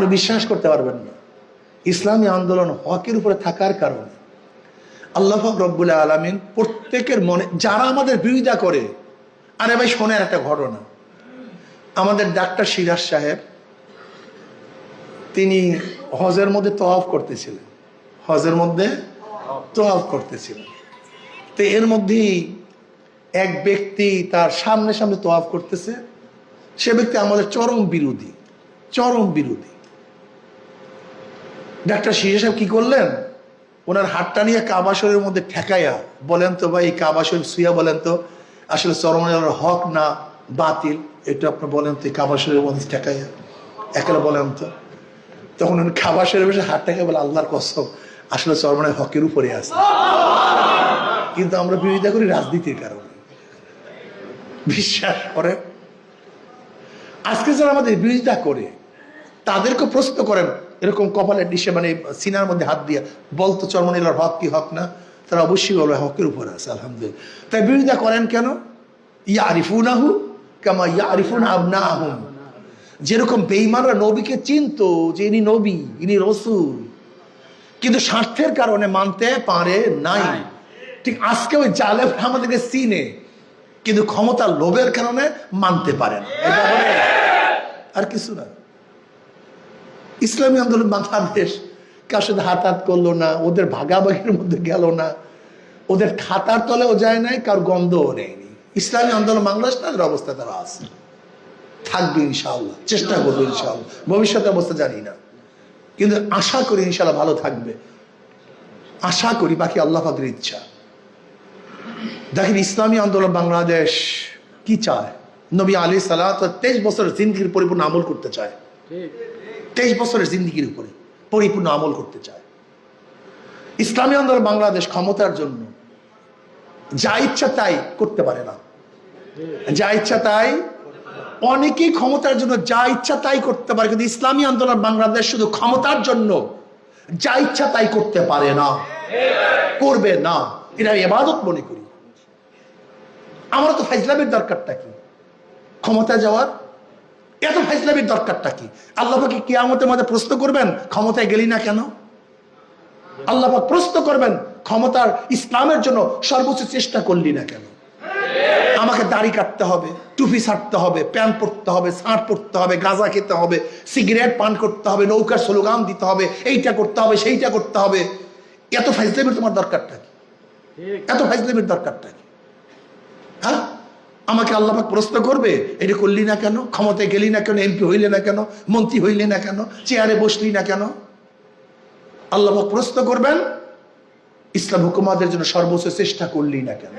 আপনি বিশ্বাস করতে পারবেন না। ইসলামী আন্দোলন হকের উপরে থাকার কারণে। আল্লাহ রব্বুল আলমিন প্রত্যেকের মনে যারা আমাদের বিরোধিতা করে, আরে ভাই শোনেন একটা ঘটনা। আমাদের ডাক্তার সিরাজ সাহেব, তিনি হজের মধ্যে তওয়াফ করতেছিলেন। হজের মধ্যে তওয়াফ করতেছিলেন। তো এর মধ্যেই এক ব্যক্তি তার সামনে সামনে তওয়াফ করতেছে। সে ব্যক্তি আমাদের চরম বিরোধী চরম বিরোধী। ডাক্তার শিশা সাহেব কি করলেন? ওনার হাতটা নিয়ে কাবা শরীরের মধ্যে ঠেকাইয়া বলেন তো ভাই কাবা শরীর শুয়া বলেন তো, আসলে চরমের হক না বাতিল? এটা আপনি বলেন তো কাবা শরীরের মধ্যে ঠেকাইয়া। একেবারে বলেন তো। তখন উনি খাবার বসে হাত ঠেকে বলে, আল্লাহর কসম, আসলে চরমনের হকের উপরে আছে। কিন্তু আমরা বিরোধিতা করি রাজনীতির কারণে। বিশ্বাস করে আজকে যারা আমাদের বিরোধিতা করে তাদেরকে প্রশ্ন করেন এরকম কপালের ডিশে মানে সিনার মধ্যে হাত দিয়ে বলতো চর্মনীলার হক কি হক না? তারা অবশ্যই বলবে হকের উপরে আছে আলহামদুলিল্লাহ। তাই বিরোধিতা করেন কেন? ইয়া আরিফুনাহু কামা ইয়া আরিফুন আবনা আহম যেরকম বেইমানরা নবীকে চিনত যে ইনি নবী ইনি রসুল কিন্তু স্বার্থের কারণে মানতে পারে নাই। ঠিক আজকে ওই জালেম আমাদেরকে চিনে কিন্তু ক্ষমতার লোভের কারণে মানতে পারে না। এটা আর কিছু না। ইসলামী আন্দোলন বাংলাদেশ কার সাথে হাত হাত করল না, ওদের ভাগাভাগির মধ্যে গেল না। ওদের খাতার তলেও যায় নাই, কার গন্ধও নেয়নি ইসলামী আন্দোলন বাংলাদেশ, তাদের অবস্থা তারা আছে। থাকবে ইনশাআল্লাহ, চেষ্টা করব ইনশাআল্লাহ। ভবিষ্যতে অবস্থা জানি না। কিন্তু আশা করি ইনশাআল্লাহ ভালো থাকবে। আশা করি, বাকি আল্লাহ ইচ্ছা। দেখেন, ইসলামী আন্দোলন বাংলাদেশ কি চায়? নবী আলী সালাহ তেইশ বছর জিন্দিগির পরিপূর্ণ আমল করতে চায়। তেইশ বছরের জিন্দিগির উপরে পরিপূর্ণ আমল করতে চায়। ইসলামী আন্দোলন বাংলাদেশ ক্ষমতার জন্য যা ইচ্ছা তাই করতে পারে না। যা ইচ্ছা তাই অনেকেই ক্ষমতার জন্য যা ইচ্ছা তাই করতে পারে, কিন্তু ইসলামী আন্দোলন বাংলাদেশ শুধু ক্ষমতার জন্য যা ইচ্ছা তাই করতে পারে না। করবে না। এটা আমি এবাদত মনে করি। আমার তো ফাইজলামের দরকারটা কি? ক্ষমতা যাওয়ার এত ফাইজলামের দরকারটা কি? আল্লাহকে কিয়ামতের মধ্যে প্রশ্ন করবেন, ক্ষমতায় গেলি না কেন? আল্লাহ প্রশ্ন করবেন, ক্ষমতার ইসলামের জন্য সর্বোচ্চ চেষ্টা করলি না কেন? আমাকে দাড়ি কাটতে হবে, টুপি ছাড়তে হবে, প্যান্ট পরতে হবে, শার্ট পরতে হবে, গাঁজা খেতে হবে, সিগারেট পান করতে হবে, নৌকার স্লোগান দিতে হবে, এইটা করতে হবে, সেইটা করতে হবে। এত ফাইজলামের তোমার দরকারটা কি? এত ফাইজলামের দরকারটা কি? আমাকে আল্লাহাক প্রশ্ন করবে, এটা করলি না কেন? ক্ষমতায় গেলি না কেন? এমপি হইলে না কেন? মন্ত্রী হইলে না কেন? চেয়ারে বসলি না কেন? আল্লাহ প্রশ্ন করবেন, ইসলাম হুকুমাদের জন্য সর্বোচ্চ চেষ্টা করলি না কেন?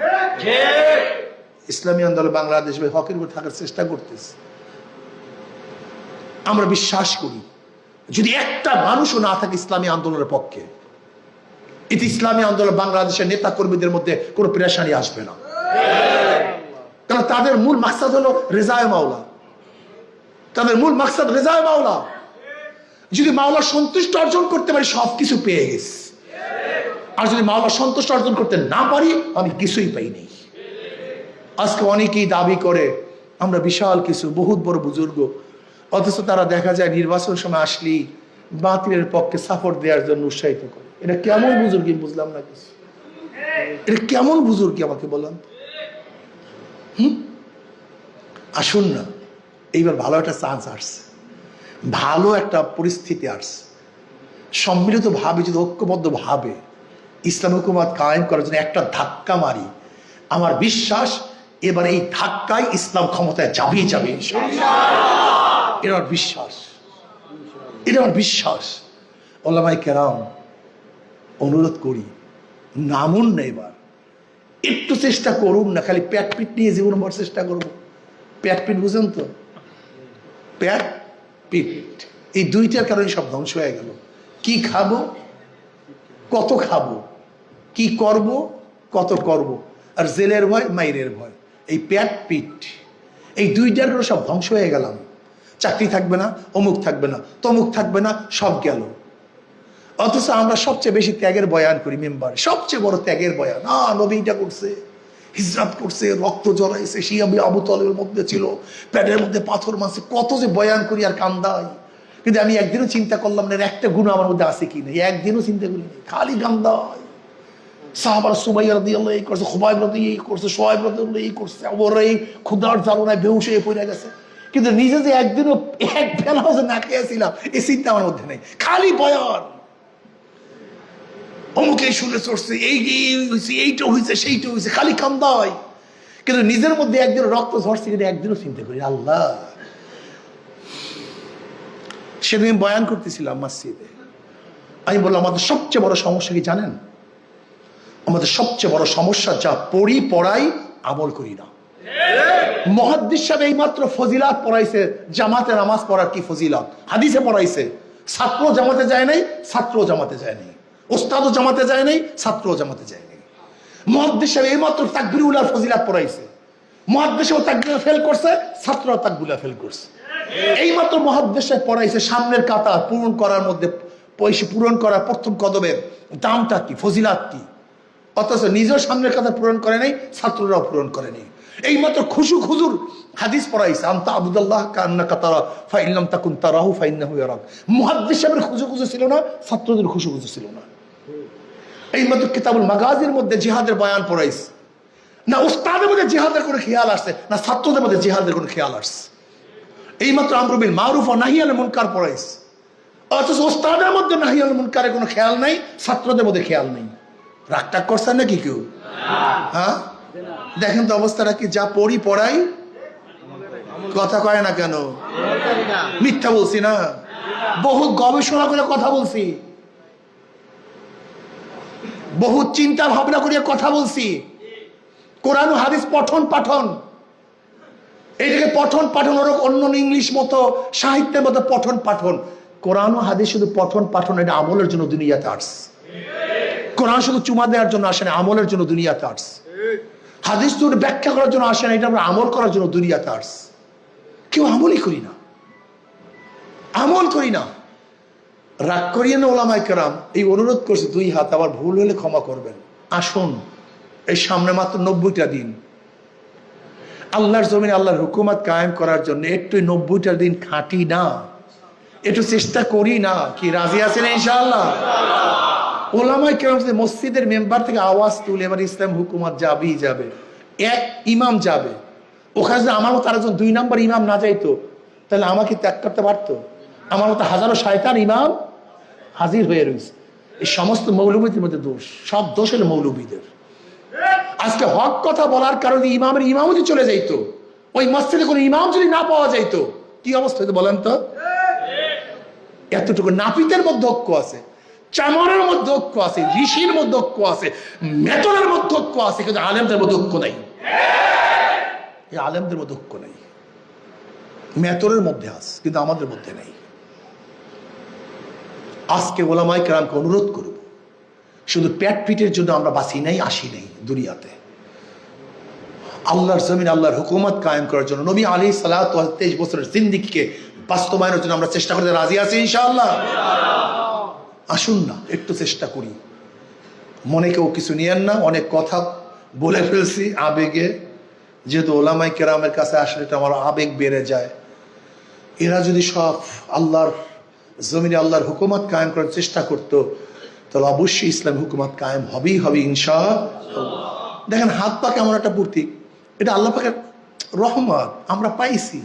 ইসলামী আন্দোলন বাংলাদেশ হকের উপর থাকার চেষ্টা করতেছে। আমরা বিশ্বাস করি, যদি একটা মানুষও না থাকে ইসলামী আন্দোলনের পক্ষে, এতে ইসলামী আন্দোলন বাংলাদেশের নেতা কর্মীদের মধ্যে কোনো প্রেশানি আসবে না। তাদের মূল মাকসাদ হলো রেজায় মাওলা। তাদের মূল মাকসাদ রেজায় মাওলা। যদি মাওলা সন্তুষ্ট অর্জন করতে পারি সব কিছু পেয়ে গেছি। আর যদি মাওলা সন্তুষ্ট অর্জন করতে না পারি, আমি কিছুই পাই নেই। আজকে অনেকেই দাবি করে, আমরা বিশাল কিছু, বহুত বড় বুজুর্গ। অথচ তারা দেখা যায় নির্বাচন সময় আসলি বাতিলের পক্ষে সাপোর্ট দেওয়ার জন্য উৎসাহিত করে। এটা কেমন বুজুর্গি বুঝলাম না কিছু। এটা কেমন বুজুর্গি আমাকে বললাম হুম? আসুন না। এইবার ভালো একটা চান্স আসছে। ভালো একটা পরিস্থিতি আসছে। সম্মিলিত ভাবে, যদি ঐক্যবদ্ধ ভাবে ইসলাম হুকুমাত কায়েম করার জন্য একটা ধাক্কা মারি, আমার বিশ্বাস এবার এই ধাক্কায় ইসলাম ক্ষমতায় যাবেই যাবে এটা আমার বিশ্বাস। এটা আমার বিশ্বাস। ওলামাই কেরাম, অনুরোধ করি, নামুন না এবার। একটু চেষ্টা করুন না, খালি প্যাট পিট নিয়ে জীবন ভর চেষ্টা করব। প্যাট পিট বুঝেন তো? প্যাট পিট। এই দুইটার কারণে সব ধ্বংস হয়ে গেল। কি খাব? কত খাব? কি করব? কত করব? আর জেলের ভয়, মাইরের ভয়। এই প্যাট পিট। এই দুইটার কারণে সব ধ্বংস হয়ে গেলাম। চাকরি থাকবে না, অমুক থাকবে না, তমুক থাকবে না, সব গেল। অথচ আমরা সবচেয়ে বেশি ত্যাগের বয়ান করি মেম্বার। সবচেয়ে বড় ত্যাগের বয়ান। আ নবীটা করছে, হিজরাত করছে, রক্ত জড়াইছে শিয়াবি আবু তলের মধ্যে ছিল প্যাডের মধ্যে পাথর মারছে, কত যে বয়ান করি আর কান্দাই। কিন্তু আমি একদিনও চিন্তা করলাম না একটা গুণ আমার মধ্যে আছে কি না একদিনও চিন্তা করি খালি গান্দা সাহাবার আল্লাহ এই করছে খুবাই রাদি এই করছে, সোহাইব রাদি এই করছে ওর এই ক্ষুদার জ্বালনায় পড়ে গেছে। কিন্তু নিজে যে একদিনও এক বেলাও না খেয়েছিলাম, এই চিন্তা আমার মধ্যে নেই। খালি বয়ান। অমুক শুনে চড়ছে, এই হয়েছে এইটা হয়েছে সেইটা হয়েছে খালি কান্দা হয় কিন্তু নিজের মধ্যে একদিন রক্ত ঝরছে কিন্তু একদিনও চিন্তা করি আল্লাহ। সেদিন আমি বয়ান করতেছিলাম মসজিদে। আমি বললাম, আমাদের সবচেয়ে বড় সমস্যা কি জানেন? আমাদের সবচেয়ে বড় সমস্যা যা পড়ি, পড়াই, আমল করি না। মহাদ্দিস সাহেব এই মাত্র ফজিলাত পড়াইছে, জামাতে নামাজ পড়ার কি ফজিলাত? হাদিসে পড়াইছে ছাত্র জামাতে যায় নাই ছাত্র জামাতে যায় নাই। ওস্তাদও জামাতে যায় নাই ছাত্র জামাতে যায় নাই। মহাদ্দিস সাহেব এই মাত্র তাকবিরুল্লাহ ফজিলাত পড়াইছে। তাকবির ফেল করছে তাকবিরা ফেল করছে। এই মাত্র পড়াইছে, সামনের কাতা পূরণ করার মধ্যে, পয়সা পূরণ করার প্রথম কদমের দামটা কি, ফজিলাত কি? অথচ নিজের সামনের কথা পূরণ করে নাই, ছাত্ররাও পূরণ করে নাই। এই মাত্র খুশু খুজুর হাদিস পড়াইছে, আন্তা কান্না কাতারা ফাইল্লাম তাকুন তারাহু, ফাইন্নাহু ইয়ারাক। মুহাদ্দিস সাহেবের ছিল না, ছাত্রদের খুশু খুজু ছিল না। এই মাত্র কিতাবুল মাগাজির মধ্যে জিহাদের বয়ান পড়াইছে। না উস্তাদের মধ্যে জিহাদের কোনো খেয়াল আসছে, না ছাত্রদের মধ্যে জিহাদের কোনো খেয়াল আসছে। এই মাত্র আমরুবিল মারুফ ও নাহিয়াল মুনকার পড়াইছে। অথচ ওস্তাদের মধ্যে নাহিয়াল মুনকারের কোনো খেয়াল নাই, ছাত্রদের মধ্যে খেয়াল নেই। রাগটাগ করছেন নাকি কেউ? হ্যাঁ? দেখেন তো অবস্থাটা কি, যা পড়ি পড়াই, কথা কয় না কেন? মিথ্যা বলছি না। বহু গবেষণা করে কথা বলছি। বহু চিন্তা ভাবনা করিয়া কথা বলছি। কোরআন হাদিস পঠন পাঠন। এইটাকে পঠন পাঠন ওরকম অন্য ইংলিশ মতো, সাহিত্যের মতো পঠন পাঠন। কোরআন হাদিস শুধু পঠন পাঠন এটা আমলের জন্য দুনিয়াতে আসছে কোরআন শুধু চুমা দেওয়ার জন্য আসে না, আমলের জন্য দুনিয়াতে আসছে হাদিস তো ব্যাখ্যা করার জন্য আসে না, এটা আমরা আমল করার জন্য দুনিয়াতে আসছে কেউ আমলই করি না। আমল করি না। রাগ করিয়ে না ওলামাই কেরাম, এই অনুরোধ করছে দুই হাত, আবার ভুল হলে ক্ষমা করবেন। আসুন, এই সামনে মাত্র নব্বইটা দিন। আল্লাহর জমিনে আল্লাহর হুকুমত কায়েম করার জন্য একটু নব্বইটা দিন খাটি না। একটু চেষ্টা করি না। কি, রাজি আছেন ইনশাআল্লাহ? ওলামাই কেরাম মসজিদের মেম্বার থেকে আওয়াজ তুলে এবার ইসলাম হুকুমত যাবেই যাবে। এক ইমাম যাবে। ওখানে আমার মতো আরেকজন দুই নম্বর ইমাম না যাইতো, তাহলে আমাকে ত্যাগ করতে পারতো? আমার মতো হাজারো শয়তান ইমাম হাজির হয়ে রয়েছে। এই সমস্ত মৌলবীদের মধ্যে দোষ, সব দোষ মৌলবীদের। আজকে হক কথা বলার কারণে ইমামের ইমামতি চলে যাইতো। ওই মসজিদে কোনো ইমাম যদি না পাওয়া যাইতো, কি অবস্থা হতো বলেন তো? এতটুকু নাপিতের মধ্যে ঐক্য আছে চামরের মধ্যে ঐক্য আছে, ঋষির মধ্যে ঐক্য আছে মেতনের মধ্যে ঐক্য আছে, কিন্তু আলেমদের মধ্যে ঐক্য নাই। এই আলেমদের মধ্যে ঐক্য নেই। মেতরের মধ্যে আছে, কিন্তু আমাদের মধ্যে নেই। আজকে ওলামাই কেরামকে অনুরোধ করব, শুধু প্যাট পিটের জন্য আমরা বাঁচি নাই, আসি নাই দুনিয়াতে। আল্লাহর জমিন, আল্লাহর হুকুমত কায়েম করার জন্য নবী আলী সালাহ তেইশ বছরের জিন্দিগিকে বাস্তবায়নের জন্য আমরা চেষ্টা করতে রাজি আছি, ইনশাআল্লাহ? আসুন না, একটু চেষ্টা করি। মনে কেউ কিছু নিয়েন না, অনেক কথা বলে ফেলছি আবেগে। যেহেতু ওলামাই কেরামের কাছে আসলে এটা আমার আবেগ বেড়ে যায়। এরা যদি সব আল্লাহর জমিনে আল্লাহর হুকুমত কায়েম করার চেষ্টা করতো, তাহলে অবশ্যই ইসলাম হুকুমত কায়েম হবেই হবে ইনশা দেখেন, হাত পা কেমন একটা প্রতীক এটা আল্লাহ পাকের রহমত, আমরা পাইছি।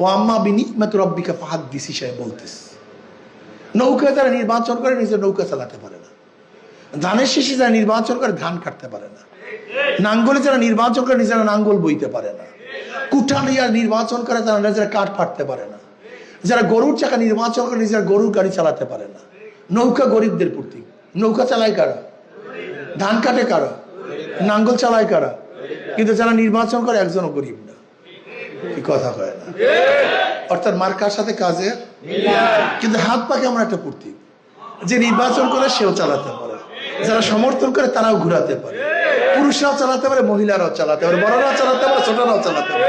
ও আম্মা বিনি মেত রব্বিকা, ফাহাদ দিছি সাহেব বলতেছে। নৌকা যারা নির্বাচন করে নিজের নৌকা চালাতে পারে না। ধানের শেষে যারা নির্বাচন করে, ধান কাটতে পারে না। নাঙ্গলে যারা নির্বাচন করে, নিজেরা নাঙ্গল বইতে পারে না। কুঠা নিয়ে নির্বাচন করে, তারা নিজেরা কাঠ ফাটতে পারে না। যারা গরুর চাকা নির্বাচন করে নিজেরা গরুর গাড়ি চালাতে পারে না। নৌকা গরিবদের প্রতীক নৌকা চালায় কারা? ধান কাটে কারা? নাঙ্গল চালায় কারা? কিন্তু যারা নির্বাচন করে একজনও গরিব না। কি কথা কয় না। অর্থাৎ মার্কার সাথে কাজে কিন্তু হাত পা কেমন একটা প্রতীক। যে নির্বাচন করে সেও চালাতে পারে। যারা সমর্থন করে তারাও ঘুরাতে পারে। পুরুষরাও চালাতে পারে, মহিলারাও চালাতে পারে, বড়রাও চালাতে পারে, ছোটরাও চালাতে পারে।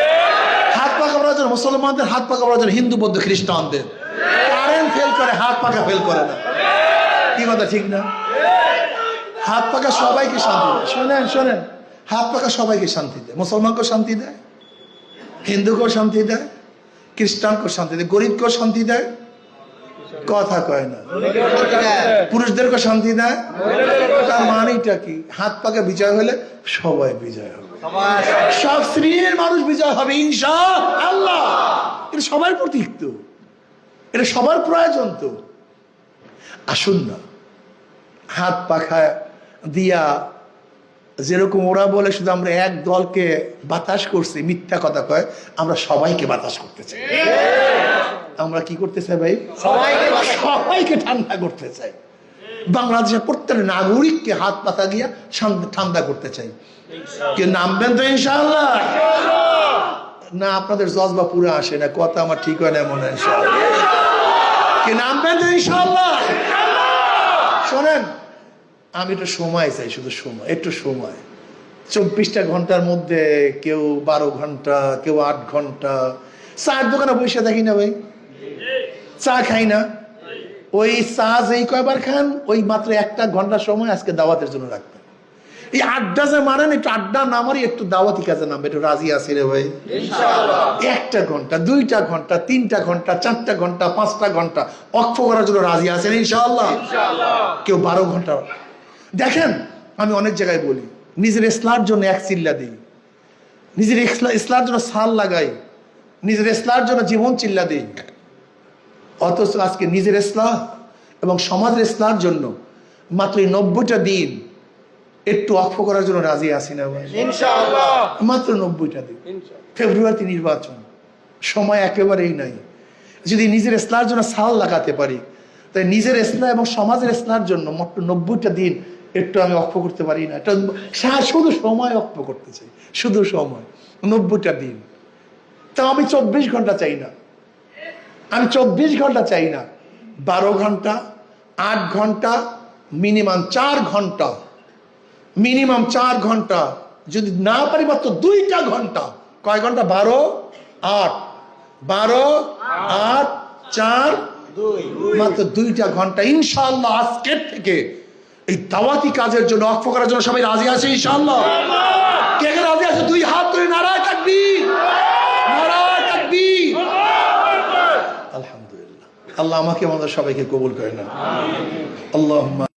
জন্য মুসলমানদের হাত পা কামড়ার জন্য হিন্দু, বৌদ্ধ, খ্রিস্টানদের। কারেন্ট ফেল করে, হাত পাকা ফেল করে না। কি কথা, ঠিক না? হাত পাকা সবাইকে শান্তি দেয়। শোনেন শোনেন। হাত পাকা সবাইকে শান্তি দেয়। মুসলমানকেও শান্তি দেয়, হিন্দুকেও শান্তি দেয়, খ্রিস্টানকেও শান্তি দেয়, গরিবকেও শান্তি দেয়। কথা কয় না। পুরুষদেরকে শান্তি দেয়। তার মানেটা কি? হাত পাকে বিজয় হলে সবাই বিজয় হবে। সব শ্রেণির মানুষ বিজয় হবে ইনশা আল্লাহ। এটা সবার প্রতীক তো এটা সবার প্রয়োজন তো। আসুন না। হাত পাখা দিয়া যেরকম ওরা বলে শুধু আমরা এক দলকে বাতাস করছি মিথ্যা কথা কয় আমরা সবাইকে বাতাস করতে চাই। আমরা কি করতে চাই ভাই? সবাইকে ঠান্ডা করতে চাই। বাংলাদেশের প্রত্যেক নাগরিককে হাত পাতা গিয়া ঠান্ডা করতে চাই। কে নামবেন তো ইনশাআল্লাহ? না আপনাদের জজবা পুরো আসে না কথা আমার ঠিক হয় না মনে হয় কে নামবেন তো ইনশাআল্লাহ? শোনেন আমি একটু সময় চাই শুধু সময় একটু সময়। চব্বিশটা ঘণ্টার মধ্যে কেউ বারো ঘণ্টা কেউ আট ঘণ্টা। চার দোকানে বসে থাকি না ভাই। চা খাই না। ওই চা যেই কয়বার খান? ওই মাত্র একটা ঘণ্টা সময় আজকে দাওয়াতের জন্য রাখবেন এই আড্ডা যে মারেন একটু আড্ডা না মারি একটু দাওয়াতি কাজে নামবে। একটু রাজি আছি রে ভাই। একটা ঘণ্টা দুইটা ঘণ্টা তিনটা ঘণ্টা চারটা ঘণ্টা পাঁচটা ঘণ্টা অক্ষ করার জন্য রাজি আছেন ইনশাআল্লাহ। কেউ বারো ঘণ্টা। দেখেন আমি অনেক জায়গায় বলি নিজের ইসলার জন্য এক চিল্লা দিই। নিজের ইসলা- ইসলার জন্য সাল লাগাই। নিজের ইসলার জন্য জীবন চিল্লা দিই। অথচ আজকে নিজের ইসলাম এবং সমাজের ইসলার জন্য মাত্র এই নব্বইটা দিন একটু অক্ষ করার জন্য রাজি আছি না? মাত্র নব্বইটা দিন। ফেব্রুয়ারিতে নির্বাচন। সময় একেবারেই নাই। যদি নিজের ইসলার জন্য সাল লাগাতে পারি তাই নিজের ইসলাম এবং সমাজের ইসলার জন্য মাত্র নব্বইটা দিন একটু আমি অক্ষ করতে পারি না। এটা শুধু সময় অক্ষ করতে চাই। শুধু সময়। নব্বইটা দিন। তা আমি চব্বিশ ঘণ্টা চাই না। আমি চব্বিশ ঘণ্টা চাই না। বারো ঘণ্টা আট ঘণ্টা মিনিমাম চার ঘণ্টা। মিনিমাম চার ঘণ্টা। যদি না পারি মাত্র দুইটা ঘণ্টা। কয় ঘণ্টা? বারো আট। বারো আট চার মাত্র দুইটা ঘণ্টা। ইনশাল্লাহ আজকের থেকে এই দাওয়াতি কাজের জন্য অক্ষ করার জন্য সবাই রাজি আছে ইনশাল্লাহ কে রাজি আছে? দুই হাত ধরে নারায় থাকবি নারায় থাকবি আলহামদুলিল্লাহ আল্লাহ আমাকে আমাদের সবাইকে কবুল করে না আল্লাহ